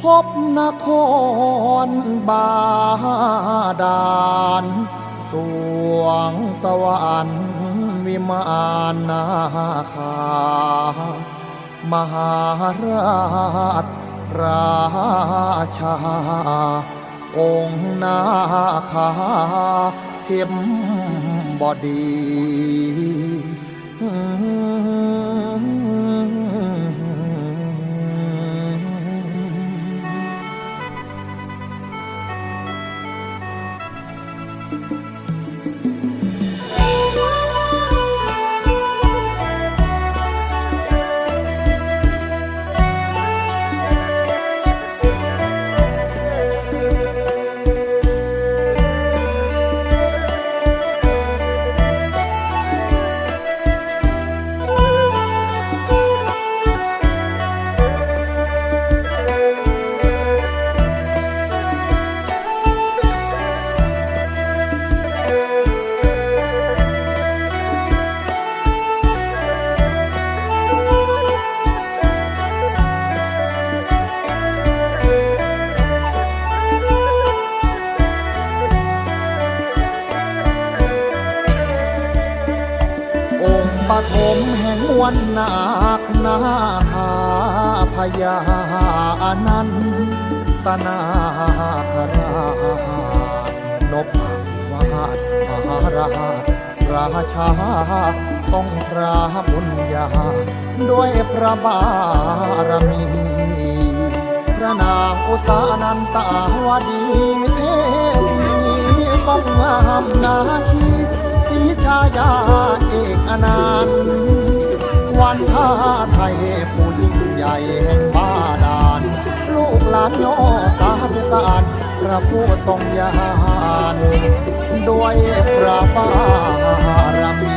พบนครบาดาลสวงสวรรค์วิมานนาคามหาราชราชา องค์นาคาเข็มบอดี อง วลนาคนาคาพญาอนันตนาคราชนพวาดมหาราชราชาทรงพระบุญญาด้วยพระบารมี พระนางอุสานันตาวดีเทวีทรงงามนาชีสีชายาเอกอนันต์ วันท่าไทยผู้ยิ่งใหญ่แห่งบ้าดาลลูกหลานย่อสาธุการพระผู้ทรงญาณด้วยพระบารมี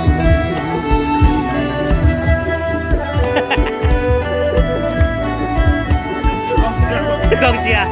กองเชียร์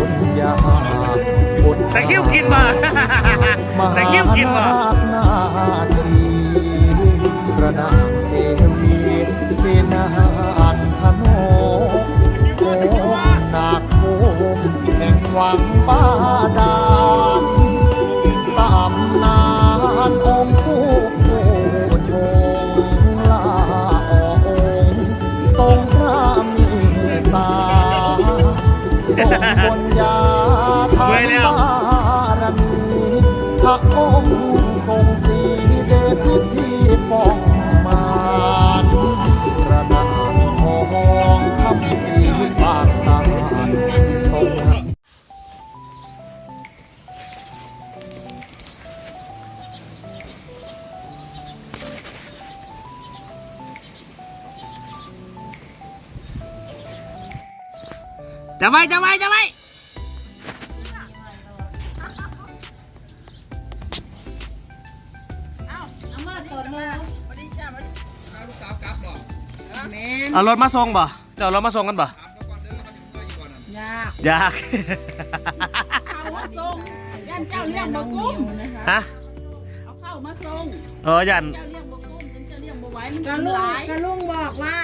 ระบุญญาบุญตะคิวกินมามตะหาคิวกินมานาคนาชีพระนางเทวีเสนาอันธโนโอนาคภูมิแห่งวังบาดาลตำนานองค์ผู้ผู้ชงลาอองค์ทรงพระเมีตาท จะไว้จะไว้จะไว้เอารถมาส่งบ่จะเอารถมาส่งกันบ่ยากอยากเอามาส่งยันเจ้าเลี้ยงบ่กุ้งฮะเอาเข้ามาส่งเออยันเจ้าเลี้ยงบ่กุ้งจนเจ้าเลี้ยงบ่ไหวมันกะกินลุหงลายกะลุงบอกว่า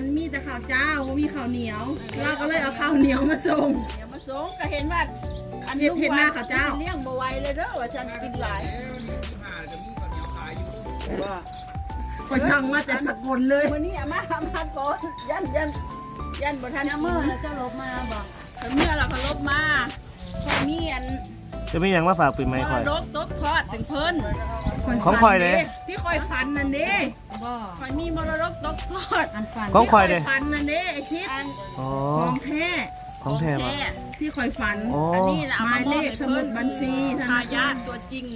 อันมีแต่ข้าวเจ้าบ่มีข้าวเหนียว เราก็เลยเอาข้าวเหนียวมาส่ง เดี๋ยวมาส่งก็เห็นว่าอันเห็นเห็นหน้าเขาเจ้า เลี้ยงบ่ไหวเลยเด้อว่าฉันกินหลายคนสั่งมาแต่สกลเลยมื้อนี้เอามาเอามาก่อนยันยันยันบ่ทันจะมือแล้วเจ้าลบมาบอกแต่เมื่อเราก็ลบมาพอมีอันจะมีอย่างมาฝากปีใหม่มคอยรดกตกทอดถึงเพิ่นของข่อยเลยที่คอยฟันนั่นเด้บอกคอยมีมรด กตกทอดอันฝันของข่อยเลยที่ฟันนั่นเด้ไอชิดอันอ๋อ ของแท้ของแท้บ่ ที่คอยฟันอ๋อ อันนี้น่ะเอาหมายเลขอบให้สมุดบัญชีธนาคารทายาทตัวจริง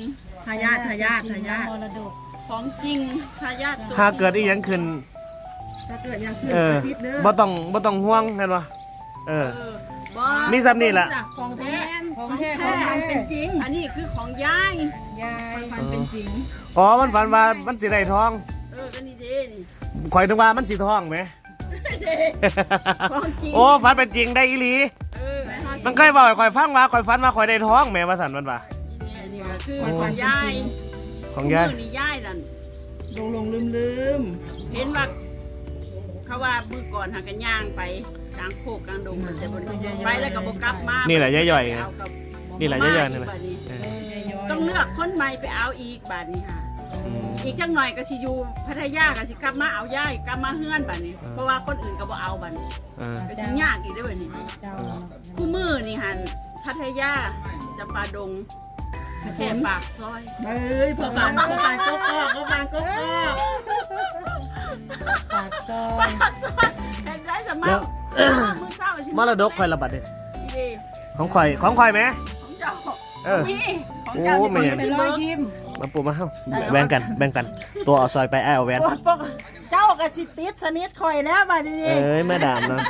ทายาททายาททายาทมรดกของจริงทายาทตัวถ้าเกิดอีหยังขึ้น ถ้าเกิดยังขึ้นเออกระซิบเด้อบ่ต้องบ่ต้องห่วงเห็นบ่เออ เออบ่มีซ้ำนี่ล่ะ ของแทแท้นของแท้ของมันเป็นจริงอันนี้คือของยายยาย มันเป็นจริง อ๋อ มันฝันว่ามันสิได้ทอง เออก็นี่เด้นี่ ข่อยนึกว่ามันสิทองไหม ของจริงโอ้ฝันเป็นจริงได้อีหลีเออมันเคยบอกให้ข่อยฟังว่าข่อยฝันว่าข่อยได้ทองแหม่ว่าสันมันว่าอันนี้ก็คือโอ้ของยายของยายมื้อนี่ยายนั่นลงลงลืมลืมเห็นว่าเขาว่ามือก่อนหากันย่างไปกลางโคกกลางดงมันจะบนไปแล้วก็บกลับมานี่นี่แหละย่อยๆไงนี่แหละย่อยๆนี่แหละเออต้องเลือกคนใหม่ไปเอาอีกบาทนี้ค่ะ อืมอีกจังหน่อยก็สิอยู่พัทยาก็สิกลับมาเอาย่ายกลับมาเฮือนบาดนี้เออเพราะว่าคนอื่นก็บ่เอาบาดนี้เออก็สิยากอีกเด้อบัดนี้คู่มือนี่หันพัทยาจำปาดงแค่ปากซอยเฮ้ยพอบานพอบานก็ก็พอบานก็ก็ปากซอปายกซอยเห็นได้จะมาแล้วมือเศร้าสิมรดกข่อยละบัดเด้ดีของข่อยของข่อยไหมของเจ้าเออมีของเจ้า โอ้ที่ไม่คนเห็นสิเป็นรเบิอยกยิ้มมาปูมาเฮ้าแบ่งกันแบ่งกัน ตัวเอาซอยไปไอ้เอาแหวนปวดปกเจ้ากับสิติดสนิทคอยแล้วบัดนี้ เอ้ยแม่ดามเนาะ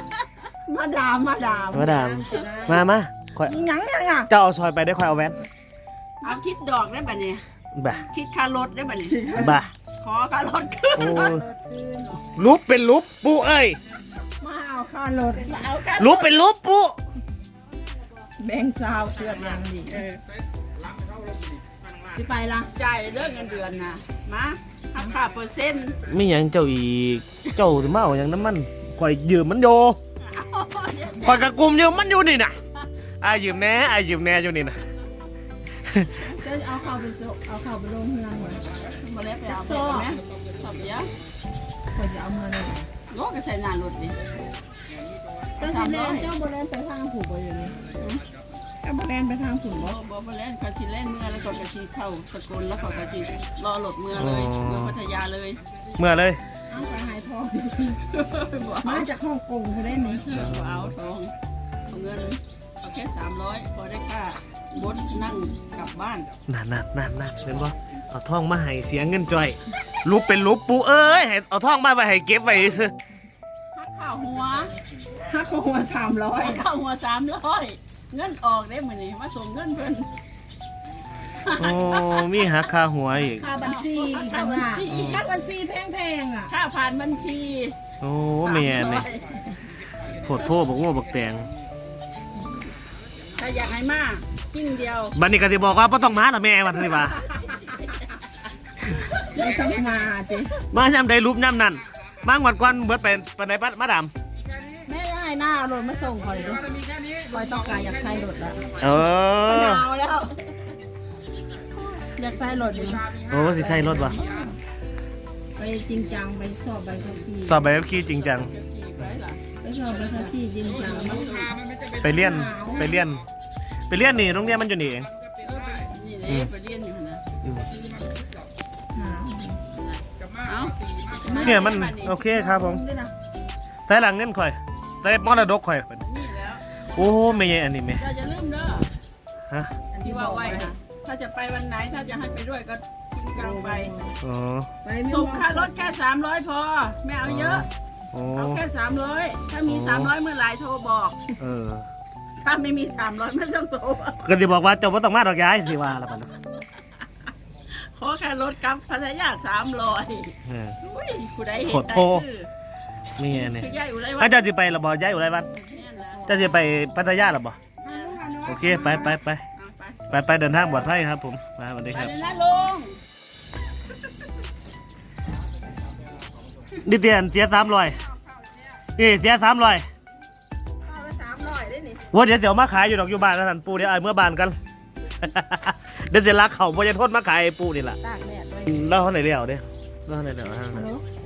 มาดามมาดามแม่ดาม มามาข่อยหยังยังอะเจ้าเอาซอยไปได้ข่อยเอาแหวนเอาคิดดอกได้บัดนี้ บ่าคิดค่ารถได้บัดนี้ บ่าขอค่ารถขึ้นโอ้ยรูปเป็นรูปปูเอ้ยมาเอาค่ารถเอาค่ารูปเป็นรูปปูแบงค์ซาวเกือบยังดีเออ ที่ไปละจ่ายเรื่องเงินเดือนนะมาหักค่าเปอร์เซ็นต์มีหยังเจ้าอีก เจ้าสิมาเอาหยังน้ำมันข่อยยืมมันโยข่อยกระกุมยืมมันอยู่นี่น่ะอายยืมแน่อายยืมแน่อยู่นี่น่ะจะเอาเข้าไปโซเอาเข้าไปโรงเรือนก่อนมาแล้วไปเอาไปไหมสอบเดียวคอยจะเอาเงินเลยโลกก็ใช้นานรถดิเจ้าสิแลนเจ้าโบแลนไปทางผูกไปอยู่นี่ เจ้าโบแลนไปทางผูกบ่บ่บ่มาเล่นก็ชิเล่นเมื่อแล้วก็กระชีเข้าสกลแล้วก็กระชีรอรถเมื่อเลยเมื่อพัทยาเลยเมื่อเลยเอาไปหายทองบ่มาเอาจากฮ่องกงเขาได้นี่บ่เอาทองเอาเงินเอาแค่สามร้อยพอได้ค่าบดนั่งกลับบ้านนั่นนั่นนั่นนั่นเห็นบ่เอาทองมาให้เสียเงินจ่อยรูปเป็นรูปปูเอ้ยให้เอาทองมาไปให้เก็บไว้ซื่อหักข้าวหัวฮักเขาหัวสามร้อยหักข้าวหัวสามร้อย เงินออกได้มื้อนี้มาส่งเงินเพิ่นโอ้มีหักค่าหัวอีก ค่าบัญชีอีกต่างหากค่าบัญชีแพงๆอะ ค่าผ่านบัญชีโอ้แม่นี่โพดโพบอกว่าบักแตงถ้าอยากให้มาจิ้งเดียว บัดนี้ก็สิบอกว่าบ่ต้องมาละแม่ว่าซั่นสิว่าไม่ต้องมาจิมายามใดรูปยามนั้นมางวดก่อนเบิดไปปานใดปัดมาดามแม่ได้หน้าเอารถมาส่งคอยดู คอยต้องการอยากใช้รถละเออหนาวแล้ว อยากใช้รถอยู่โอ้สิใส่รถบ่ไปจริงจังไปสอบใบขับขี่สอบใบขับขี่จริงจัง ไปสอบใบขับขี่จริงจังไปเรียน ไปเรียน ไปเรียนนี่โรงเรียนมันอยู่นี่เองนี่เลยไปเรียนอยู่นะอืมหนาวเอ้าเนี่ยมันโอเคครับผมด้วยนะแต่หลังเงินข่อยแต่มรดกข่อยนี่แล้ว โอ้ไม่ใช่อันนี้แม่เราจะลืมเด้อฮะที่ว่าไว้นะถ้าจะไปวันไหนถ้าจะให้ไปด้วยก็ทิ้งกลางไปอ๋อไปไม่ส่งบอกค่ารถแค่สามร้อยพอ ไม่เอาเยอะ โอ้เอาแค่สามร้อยถ้ามีโอ้สามร้อยเมื่อไหร่โทรบอก เออ ถ้าไม่มีสามร้อยไม่ต้องโทรก็สิบอกว่าเจ้าบ่ต้องมาดอกย้ายสิว่าละบัดนั้นขอแค่รถกลับพัทยาสามร้อยเออ อุ้ยผู้ใดเห็นโคตรได้โทรคือมีอันนี้คือยายอุไรวัอาเจ้าสิไปละบ่ย้ายอยู่ไรบ้าน เนี่ยนะเจ้าสิไปพัทยาละบ่อะลูกอะน้อยโอเคไปไปไปเอาไปไปไปเดินทางปลอดภัยครับผมมาสวัสดีไปครับเลยนะลุงนี่เตียนเสียสามร้อยนี่เสียสามร้อยเอาไปสามร้อยได้นี่ว่าเดี๋ยวเสียวมาขายอยู่ดอกอยู่บ้านนะท่านปูเดี๋ยวไอ้เมื่อบานกันเดี๋ยวเสียรักเขาพอจะโทษมาขายไอ้ปูนี่แหละตากแดดไว้เล่าเท่าไหร่เลี้ยวเด้เล่าเท่าไหร่เลี้ยวฮัลโหล